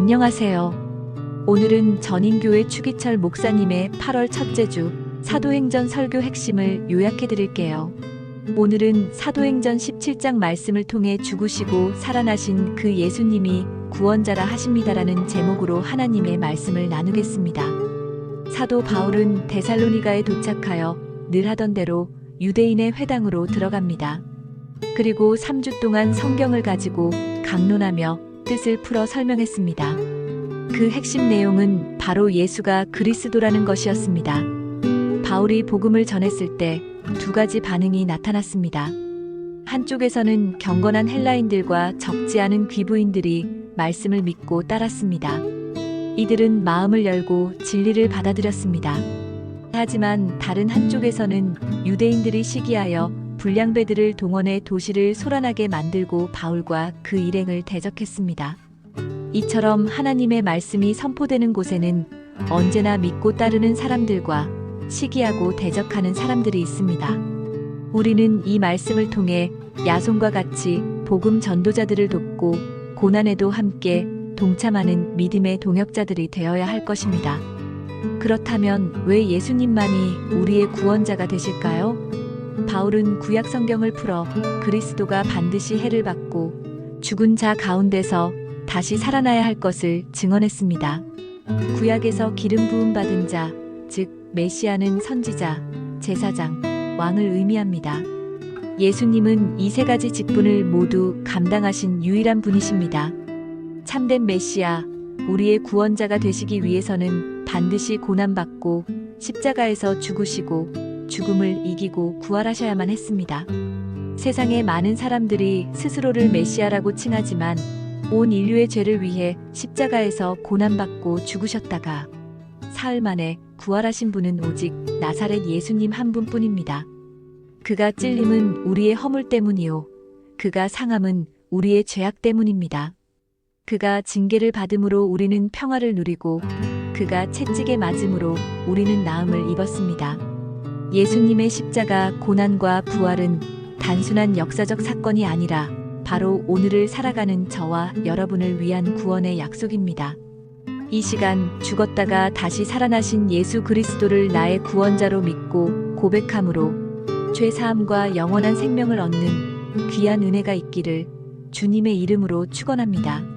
안녕하세요. 오늘은 전인교회 추기철 목사님의 8월 첫째 주 사도행전 설교 핵심을 요약해 드릴게요. 오늘은 사도행전 17장 말씀을 통해 죽으시고 살아나신 그 예수님이 구원자라 하십니다라는 제목으로 하나님의 말씀을 나누겠습니다. 사도 바울은 데살로니가에 도착하여 늘 하던 대로 유대인의 회당으로 들어갑니다. 그리고 3주 동안 성경을 가지고 강론하며 뜻을 풀어 설명했습니다. 그 핵심 내용은 바로 예수가 그리스도라는 것이었습니다. 바울이 복음을 전했을 때 두 가지 반응이 나타났습니다. 한쪽에서는 경건한 헬라인들과 적지 않은 귀부인들이 말씀을 믿고 따랐습니다. 이들은 마음을 열고 진리를 받아들였습니다. 하지만 다른 한쪽에서는 유대인들이 시기하여 불량배들을 동원해 도시를 소란하게 만들고 바울과 그 일행을 대적했습니다. 이처럼 하나님의 말씀이 선포되는 곳에는 언제나 믿고 따르는 사람들과 시기하고 대적하는 사람들이 있습니다. 우리는 이 말씀을 통해 야손과 같이 복음 전도자들을 돕고 고난에도 함께 동참하는 믿음의 동역자들이 되어야 할 것입니다. 그렇다면 왜 예수님만이 우리의 구원자가 되실까요? 바울은 구약 성경을 풀어 그리스도가 반드시 해를 받고 죽은 자 가운데서 다시 살아나야 할 것을 증언했습니다. 구약에서 기름 부음 받은 자, 즉 메시아는 선지자, 제사장, 왕을 의미합니다. 예수님은 이 세 가지 직분을 모두 감당하신 유일한 분이십니다. 참된 메시아, 우리의 구원자가 되시기 위해서는 반드시 고난받고 십자가에서 죽으시고 죽음을 이기고 부활하셔야만 했습니다. 세상의 많은 사람들이 스스로를 메시아라고 칭하지만 온 인류의 죄를 위해 십자가에서 고난받고 죽으셨다가 사흘 만에 구활하신 분은 오직 나사렛 예수님 한 분뿐입니다. 그가 찔림은 우리의 허물 때문이요. 그가 상함은 우리의 죄악 때문입니다. 그가 징계를 받음으로 우리는 평화를 누리고 그가 채찍에 맞음으로 우리는 나음을 입었습니다. 예수님의 십자가 고난과 부활은 단순한 역사적 사건이 아니라 바로 오늘을 살아가는 저와 여러분을 위한 구원의 약속입니다. 이 시간 죽었다가 다시 살아나신 예수 그리스도를 나의 구원자로 믿고 고백함으로 죄 사함과 영원한 생명을 얻는 귀한 은혜가 있기를 주님의 이름으로 축원합니다.